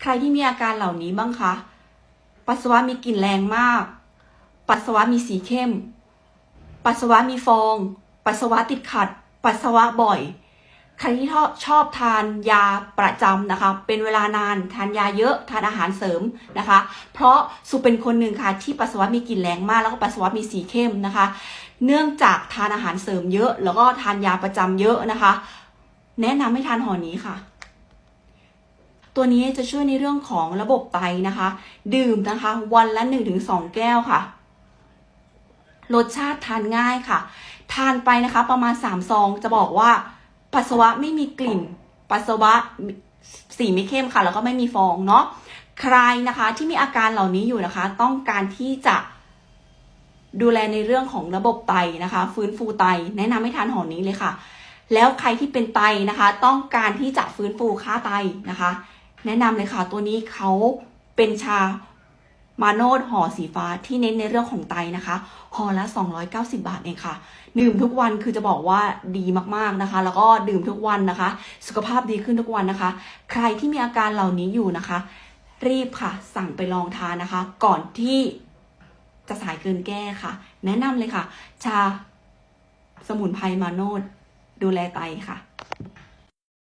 ใครที่มีอาการเหล่านี้บ้างคะ ปัสสาวะมีกลิ่นแรงมาก ปัสสาวะมีสีเข้ม ปัสสาวะมีฟอง ปัสสาวะติดขัด ปัสสาวะบ่อย ใครที่ชอบทานยาประจำนะคะ เป็นเวลานาน ทานยาเยอะ ทานอาหารเสริมนะคะ เพราะสุเป็นคนหนึ่งค่ะที่ปัสสาวะมีกลิ่นแรงมาก แล้วก็ปัสสาวะมีสีเข้มนะคะ เนื่องจากทานอาหารเสริมเยอะ แล้วก็ทานยาประจำเยอะนะคะ แนะนำให้ทานห่อนี้ค่ะ ตัวนี้จะช่วยในเรื่องของระบบไตนะคะ ดื่มนะคะ วันละ 1-2 แก้วค่ะ รสชาติทานง่ายค่ะ ทานไปนะคะประมาณ 3 ซอง จะบอกว่า ปัสสาวะไม่มีกลิ่น ปัสสาวะสีไม่เข้มค่ะ แล้วก็ไม่มีฟองเนาะใครนะคะที่มีอาการเหล่านี้อยู่นะคะ ต้องการที่จะดูแลในเรื่องของระบบไตนะคะ ฟื้นฟูไตแนะนำให้ทานห่อนี้เลยค่ะ แล้วใครที่เป็นไตนะคะ ต้องการที่จะฟื้นฟูค่าไตนะคะ แนะนำเลยค่ะ ตัวนี้เขาเป็นชามาโนดห่อสีฟ้าที่เน้นในเรื่องของไตนะคะห่อละ 290 บาทเองค่ะ ดื่มทุกวันคือจะบอกว่าดีมากๆนะคะ แล้วก็ดื่มทุกวันนะคะ สุขภาพดีขึ้นทุกวันนะคะ ใครที่มีอาการเหล่านี้อยู่นะคะ รีบค่ะ สั่งไปลองทานนะคะ ก่อนที่จะสายเกินแก้ค่ะ แนะนำเลยค่ะ ชาสมุนไพรมาโนดดูแลไตค่ะ